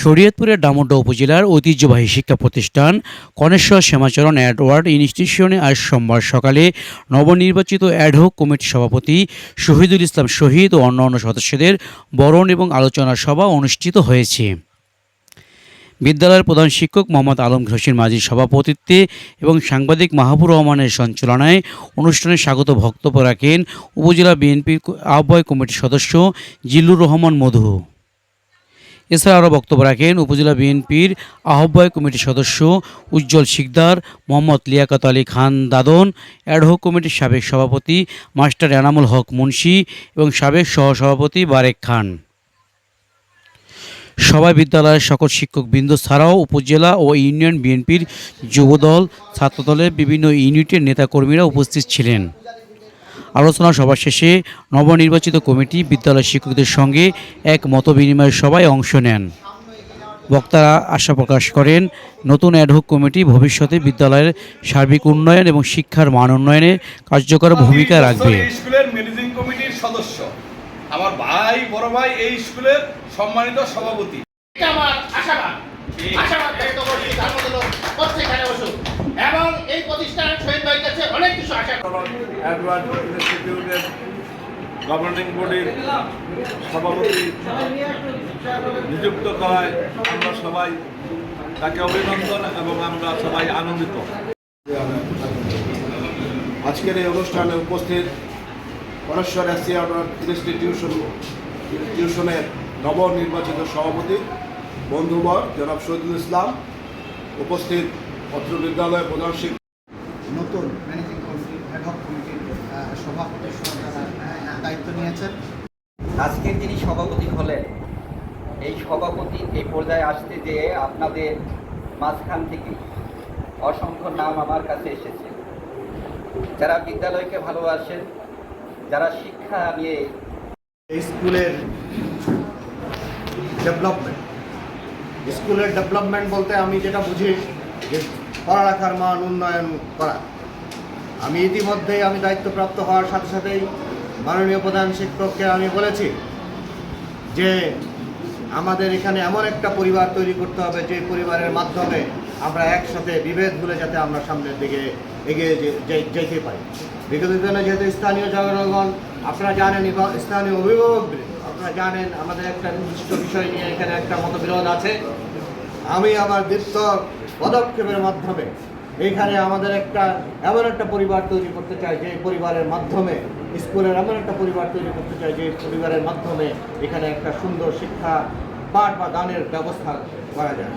শরীয়তপুরের ডামুড্ডা উপজেলার ঐতিহ্যবাহী শিক্ষা প্রতিষ্ঠান কনেশ্বর শ্যামাচরণ অ্যাডওয়ার্ড ইনস্টিটিউশনে আজ সোমবার সকালে নবনির্বাচিত অ্যাডহক কমিটির সভাপতি শহীদুল ইসলাম শহীদ ও অন্যান্য সদস্যদের বরণ এবং আলোচনা সভা অনুষ্ঠিত হয়েছে। বিদ্যালয়ের প্রধান শিক্ষক মোহাম্মদ আলম হোসেন মাঝির সভাপতিত্বে এবং সাংবাদিক মাহবুর রহমানের সঞ্চালনায় অনুষ্ঠানে স্বাগত বক্তব্য রাখেন উপজেলা বিএনপির আহ্বায়ক কমিটির সদস্য জিল্লুর রহমান মধু। এছাড়া আরও বক্তব্য রাখেন উপজেলা বিএনপির আহ্বায়ক কমিটির সদস্য উজ্জ্বল শিকদার, মোহাম্মদ লিয়াকত আলী খান দাদন, অ্যাডহক কমিটির সাবেক সভাপতি মাস্টার এনামুল হক মুন্সি এবং সাবেক সহসভাপতি বারেক খান। সবাই বিদ্যালয়ের সকল শিক্ষক শিক্ষকবৃন্দ ছাড়াও উপজেলা ও ইউনিয়ন বিএনপির যুবদল, ছাত্রদলের বিভিন্ন ইউনিটের নেতাকর্মীরা উপস্থিত ছিলেন। আলোচনা সভা শেষে নবনির্বাচিত কমিটি বিদ্যালয় শিক্ষকদের সঙ্গে এক মতবিনিময় সভায় অংশ নেন। বক্তারা আশা প্রকাশ করেন নতুন অ্যাডহক কমিটি ভবিষ্যতে বিদ্যালয়ের সার্বিক উন্নয়ন এবং শিক্ষার মান উন্নয়নে কার্যকর ভূমিকা রাখবে। স্কুলের ম্যানেজিং কমিটির সদস্য। আমার ভাই বড় ভাই এই স্কুলের সম্মানিত সভাপতি। আমার আশাবাদ। আশাবাদ ব্যক্ত করছি। তার মধ্যে প্রত্যেকখানে বসুক এবং এই প্রতিষ্ঠান শহীদ ভাইয়ের কাছে অনেক ইনস্টিটিউটের গভর্নিং বডির সভাপতি নিযুক্ত করায় আমরা সবাই তাকে অভিনন্দন এবং আমরা সবাই আনন্দিত। আজকের এই অনুষ্ঠানে উপস্থিত পরশ্বর এশিয়া ইনস্টিটিউশন টিউশনের নবনির্বাচিত সভাপতি বন্ধুবর জনাব শহীদুল ইসলাম, উপস্থিত অত্র বিদ্যালয়ের প্রধান শিক্ষক। নতুন কমিটির সভাপতি দায়িত্ব নিয়েছেন। আজকের যিনি সভাপতি হলেন এই সভাপতি এই পর্যায়ে আসতে যে আপনাদের মাঝখান থেকে অসংখ্য নাম আমার কাছে এসেছে। যারা বিদ্যালয়কে ভালোবাসেন যারা শিক্ষা নিয়ে স্কুলের ডেভেলপমেন্ট স্কুলের ডেভেলপমেন্ট বলতে আমি যেটা বুঝি যে পড়ালেখার মান উন্নয়ন করা। আমি ইতিমধ্যেই আমি দায়িত্বপ্রাপ্ত হওয়ার সাথে সাথেই মাননীয় প্রধান শিক্ষককে আমি বলেছি যে আমাদের এখানে এমন একটা পরিবার তৈরি করতে হবে যে পরিবারের মাধ্যমে আমরা একসাথে বিভেদ ভুলে যাতে আমরা সামনের দিকে এগিয়ে যেতে পারি। বিগত দিনে যেহেতু স্থানীয় জনগণ, আপনারা জানেন স্থানীয় অভিভাবক আপনারা জানেন আমাদের একটা নির্দিষ্ট বিষয় নিয়ে এখানে একটা মতবিরোধ আছে। আমি আমার দীপ্ত পদক্ষেপের মাধ্যমে এইখানে আমাদের একটা, এমন একটা পরিবার তৈরি করতে চাই যে পরিবারের মাধ্যমে, স্কুলের এমন একটা পরিবার তৈরি করতে চাই যে পরিবারের মাধ্যমে এখানে একটা সুন্দর শিক্ষা, পাঠ বা দানের ব্যবস্থা করা যায়।